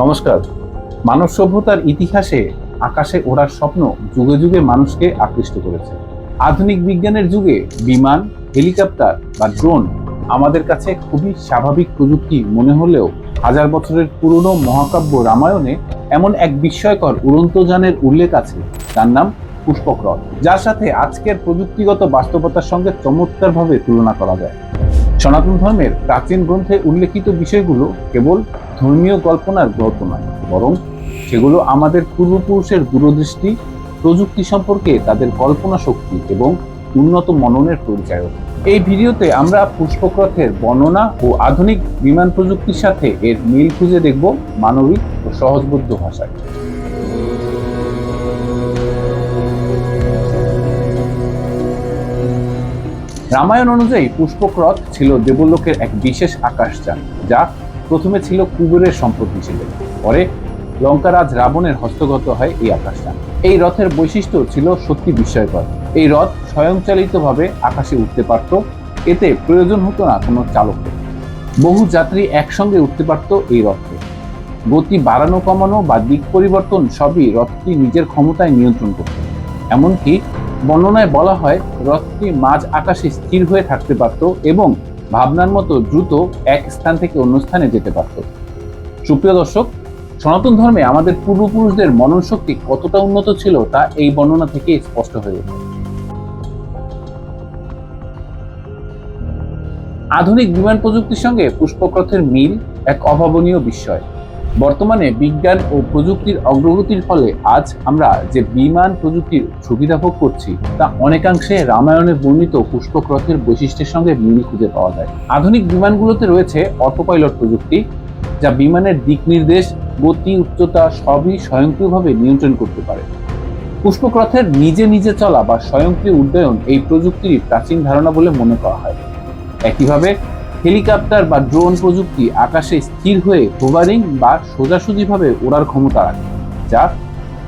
নমস্কার। মানব সভ্যতার ইতিহাসে আকাশে ওড়ার স্বপ্ন যুগে যুগে মানুষকে আকৃষ্ট করেছে। আধুনিক বিজ্ঞানের যুগে বিমান, হেলিকপ্টার বা ড্রোন আমাদের কাছে খুবই স্বাভাবিক প্রযুক্তি মনে হলেও হাজার বছরের পুরনো মহাকাব্য রামায়ণে এমন এক বিস্ময়কর উড়ন্ত যানের উল্লেখ আছে তার নাম পুষ্পক রথ যার সাথে আজকের প্রযুক্তিগত বাস্তবতার সঙ্গে চমৎকারভাবে তুলনা করা যায়। সনাতন ধর্মের প্রাচীন গ্রন্থে উল্লেখিত বিষয়গুলো কেবল ধর্মীয় কল্পনার গল্প নয়, বরং সেগুলো আমাদের পূর্বপুরুষের দূরদৃষ্টি, প্রযুক্তি সম্পর্কে তাদের কল্পনা শক্তি এবং উন্নত মননের পরিচয় এই ভিডিওতে আমরা পুষ্পক্রথের বর্ণনা ও আধুনিক বিমান প্রযুক্তির সাথে এর মিল খুঁজে দেখব মানবিক ও সহজবোধ্য ভাষায়। রামায়ণ অনুযায়ী পুষ্পক্রথ ছিল দেবলোকের এক বিশেষ আকাশযান, যা প্রথমে ছিল কুবেরের সম্পদ হিসেবে পরে লঙ্কারাজ রাবণের হস্তগত হয় এই আকাশযান। এই রথের বৈশিষ্ট্য ছিল সত্যি বিস্ময়কর। এই রথ স্বয়ংচালিতভাবে আকাশে উঠতে পারত, এতে প্রয়োজন হতো না কোনো চালকের বহু যাত্রী একসঙ্গে উঠতে পারত এই রথে। গতি বাড়ানো কমানো বা দিক পরিবর্তন সবই রথটি নিজের ক্ষমতায় নিয়ন্ত্রণ করত। এমনকি বর্ণনায় বলা হয়, রথটি মাঝ আকাশে স্থির হয়ে থাকতে পারত এবং ভাবনার মতো দ্রুত এক স্থান থেকে অন্য স্থানে যেতে পারত। সুপ্রিয় দর্শক, সনাতন ধর্মে আমাদের পূর্বপুরুষদের মনন শক্তি কতটা উন্নত ছিল তা এই বর্ণনা থেকে স্পষ্ট হয়ে ওঠে। আধুনিক বিমান প্রযুক্তির সঙ্গে পুষ্পক্রথের মিল এক অভাবনীয় বিস্ময় বর্তমানে বিজ্ঞান ও প্রযুক্তির অগ্রগতির ফলে আজ আমরা যে বিমান প্রযুক্তির সুবিধা ভোগ করছি, তা অনেকাংশে রামায়ণে বর্ণিত পুষ্পক্রথের বৈশিষ্ট্যের সঙ্গে মিল খুঁজে পাওয়া যায়। আধুনিক বিমানগুলোতে রয়েছে অটোপাইলট প্রযুক্তি, যা বিমানের দিক নির্দেশ, গতি, উচ্চতা সবই স্বয়ংক্রিয়ভাবে নিয়ন্ত্রণ করতে পারে। পুষ্পক্রথের নিজে নিজে চলা বা স্বয়ংক্রিয় উড্ডয়ন এই প্রযুক্তির প্রাচীন ধারণা বলে মনে করা হয়। একইভাবে হেলিকপ্টার বা ড্রোন প্রযুক্তি আকাশে স্থির হয়ে হোভারিং বা সোজাসুজিভাবে ওড়ার ক্ষমতা রাখে, যা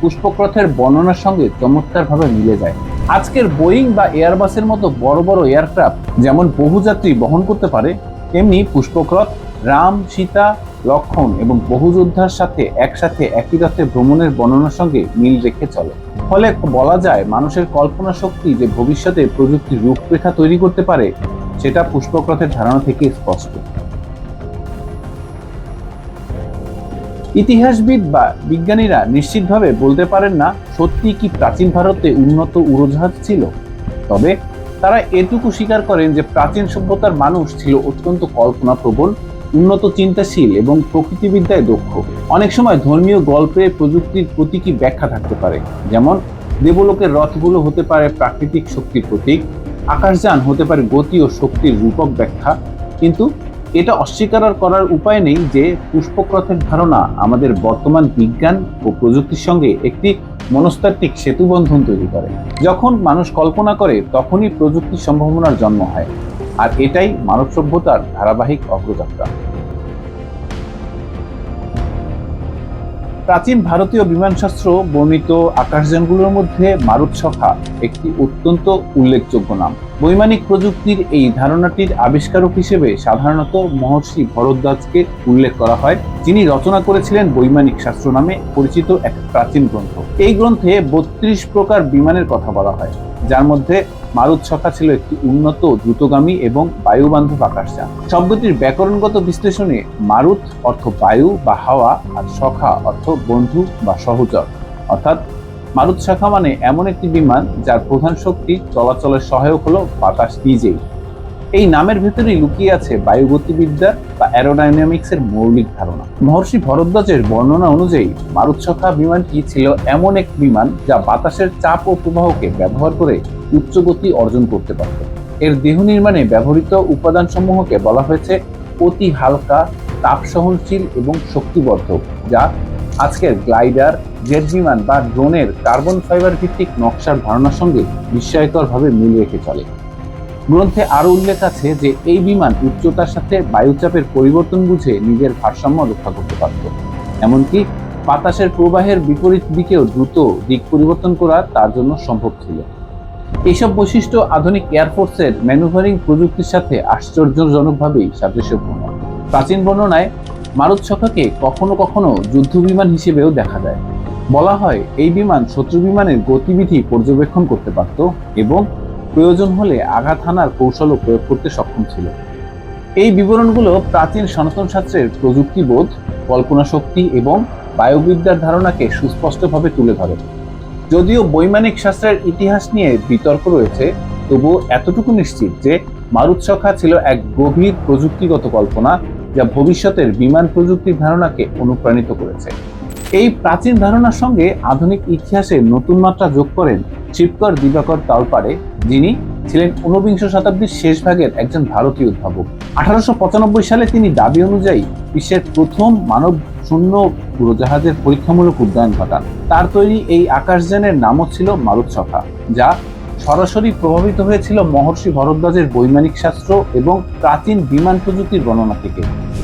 পুষ্পক্রথের বর্ণনার সঙ্গে চমৎকারভাবে মিলে যায়। আজকের বোয়িং বা এয়ারবাসের মতো বড় বড় এয়ারক্রাফট যেমন বহুযাত্রী বহন করতে পারে, তেমনি পুষ্পক্রথ, রাম, সীতা, লক্ষণ এবং বহু যোদ্ধার সাথে একসাথে একই রথে ভ্রমণের বর্ণনার সঙ্গে মিল রেখে চলে। ফলে বলা যায়, মানুষের কল্পনা শক্তি যে ভবিষ্যতে প্রযুক্তির রূপরেখা তৈরি করতে পারে সেটা পুষ্পক্রথের ধারণা থেকে স্পষ্ট। ইতিহাসবিদ বা বিজ্ঞানীরা নিশ্চিতভাবে বলতে পারেন না, সত্যি কি প্রাচীন ভারতে উন্নত উড়োজাহাজ ছিল? তবে তারা এটুকু স্বীকার করেন যে প্রাচীন সভ্যতার মানুষ ছিল অত্যন্ত কল্পনাপ্রবণ উন্নত চিন্তাশীল এবং প্রকৃতিবিদ্যায় দক্ষ। অনেক সময় ধর্মীয় গল্পে প্রযুক্তির প্রতীকী ব্যাখ্যা থাকতে পারে, যেমন দেবলোকের রথগুলো হতে পারে প্রাকৃতিক শক্তির প্রতীক আকাশযান হতে পারে গতি ও শক্তির রূপক ব্যাখ্যা। কিন্তু এটা অস্বীকার করার উপায় নেই যে পুষ্পক্রথের ধারণা আমাদের বর্তমান বিজ্ঞান ও প্রযুক্তির সঙ্গে একটি মনস্তাত্ত্বিক সেতুবন্ধন তৈরি করে। যখন মানুষ কল্পনা করে, তখনই প্রযুক্তির সম্ভাবনার জন্ম হয়। আর এটাই মানব সভ্যতার ধারাবাহিক অগ্রযাত্রা। প্রাচীন ভারতীয় বিমানশাস্ত্র বর্ণিত আকাশযানগুলোর মধ্যে মারুতসখা একটি অত্যন্ত উল্লেখযোগ্য নাম। বৈমানিক প্রযুক্তির এই ধারণাটির আবিষ্কারক হিসেবে সাধারণত মহর্ষি ভরদ্বাজকে উল্লেখ করা হয়, যিনি রচনা করেছিলেন বৈমানিক শাস্ত্র নামে পরিচিত এক প্রাচীন গ্রন্থ। এই গ্রন্থে বত্রিশ প্রকার বিমানের কথা বলা হয়, যার মধ্যে মারুত সখা ছিল একটি উন্নত, দ্রুতগামী এবং বায়ুবান্ধব আকাশযান। শব্দটির ব্যাকরণগত বিশ্লেষণে মারুত অর্থ বায়ু বা হাওয়া আর সখা অর্থ বন্ধু বা সহচর। অর্থাৎ মারুত শাখা মানে এমন একটি বিমান যার প্রধান শক্তি চলাচলের সহায়ক হলো বাতাস নিজেই। এই নামের ভেতরেই লুকিয়ে আছে বায়ুগতিবিদ্যা বা অ্যারোডাইনামিক্সের মৌলিক ধারণা। মহর্ষি ভরদ্বাজের বর্ণনা অনুযায়ী মারুৎসখা বিমানটি ছিল এমন এক বিমান যা বাতাসের চাপ ও প্রবাহকে ব্যবহার করে উচ্চ গতি অর্জন করতে পারত। এর দেহ নির্মাণে ব্যবহৃত উপাদানসমূহকে বলা হয়েছে অতি হালকা, তাপ সহনশীল এবং শক্তিবর্ধক যা আজকের গ্লাইডার, জেট বিমান বা ড্রোনের কার্বন ফাইবার ভিত্তিক নকশার ধারণার সঙ্গে বিস্ময়করভাবে মিল রেখে চলে। গ্রন্থে আরও উল্লেখ আছে যে এই বিমান উচ্চতার সাথে বায়ুচাপের পরিবর্তন বুঝে নিজের ভারসাম্য রক্ষা করতে পারত। এমনকি বাতাসের প্রবাহের বিপরীত দিকেও দ্রুত দিক পরিবর্তন করা তার জন্য সম্ভব ছিল। এইসব বৈশিষ্ট্য আধুনিক এয়ারফোর্সের ম্যানুভারিং প্রযুক্তির সাথে আশ্চর্যজনকভাবেই সাদৃশ্যপূর্ণ। প্রাচীন বর্ণনায় মারুত মারুতসখাকে কখনো কখনো যুদ্ধ বিমান হিসেবেও দেখা যায়। বলা হয়, এই বিমান শত্রু বিমানের গতিবিধি পর্যবেক্ষণ করতে পারত এবং প্রয়োজন হলে আঘাত হানার কৌশলও প্রয়োগ করতে সক্ষম ছিল। এই বিবরণগুলো প্রাচীন সনাতন শাস্ত্রের প্রযুক্তিবোধ, কল্পনা শক্তি এবং বায়ুবিদ্যার ধারণাকে সুস্পষ্টভাবে তুলে ধরে। যদিও বৈমানিক শাস্ত্রের ইতিহাস নিয়ে বিতর্ক রয়েছে, তবুও এতটুকু নিশ্চিত যে মারুতসখা ছিল এক গভীর প্রযুক্তিগত কল্পনা যা ভবিষ্যতের বিমান প্রযুক্তির ধারণাকে অনুপ্রাণিত করেছে। এই প্রাচীন ধারণার সঙ্গে আধুনিক ইতিহাসে নতুন মাত্রা যোগ করেন শিবকর দিবাকর তালপাড়ে, যিনি ছিলেন ঊনবিংশ শতাব্দীর শেষ ভাগের একজন ভারতীয় উদ্ভাবক আঠারোশো পঁচানব্বই সালে তিনি দাবি অনুযায়ী বিশ্বের প্রথম মানব শূন্য উড়োজাহাজের পরীক্ষামূলক উড্ডয়ন ঘটান তার তৈরি এই আকাশযানের নামও ছিল মারুতসখা যা সরাসরি প্রভাবিত হয়েছিল মহর্ষি ভরদ্বাজের বৈমানিক শাস্ত্র এবং প্রাচীন বিমান প্রযুক্তির গণনা থেকে।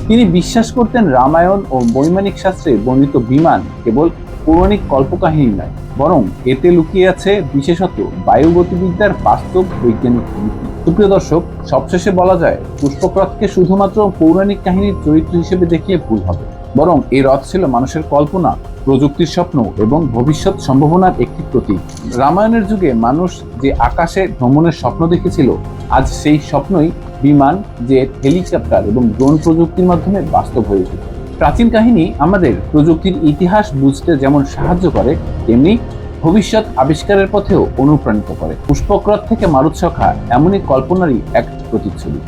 তিনি বিশ্বাস করতেন রামায়ণ ও বৈমানিক শাস্ত্রে বর্ণিত বিমান কেবল পৌরাণিক কল্পকাহিনী নয়, বরং এতে লুকিয়ে আছে বিশেষত বায়ুগতিবিদ্যার বাস্তব বৈজ্ঞানিক নীতি সুপ্রিয় দর্শক, সবশেষে বলা যায় পুষ্পক্রথকে শুধুমাত্র পৌরাণিক কাহিনীর চরিত্র হিসেবে দেখিয়ে ভুল হবে। বরং এই রথ ছিল মানুষের কল্পনা, প্রযুক্তির স্বপ্ন এবং ভবিষ্যৎ সম্ভাবনার একটি প্রতীক। রামায়ণের যুগে মানুষ যে আকাশে ভ্রমণের স্বপ্ন দেখেছিল, আজ সেই স্বপ্নই বিমান, জেট, হেলিকপ্টার এবং ড্রোন প্রযুক্তির মাধ্যমে বাস্তব হয়ে প্রাচীন কাহিনী আমাদের প্রযুক্তির ইতিহাস বুঝতে যেমন সাহায্য করে, তেমনি ভবিষ্যৎ আবিষ্কারের পথেও অনুপ্রাণিত করে। পুষ্পক্রথ থেকে মারুতসখা এমনই কল্পনারই এক প্রতিচ্ছবি।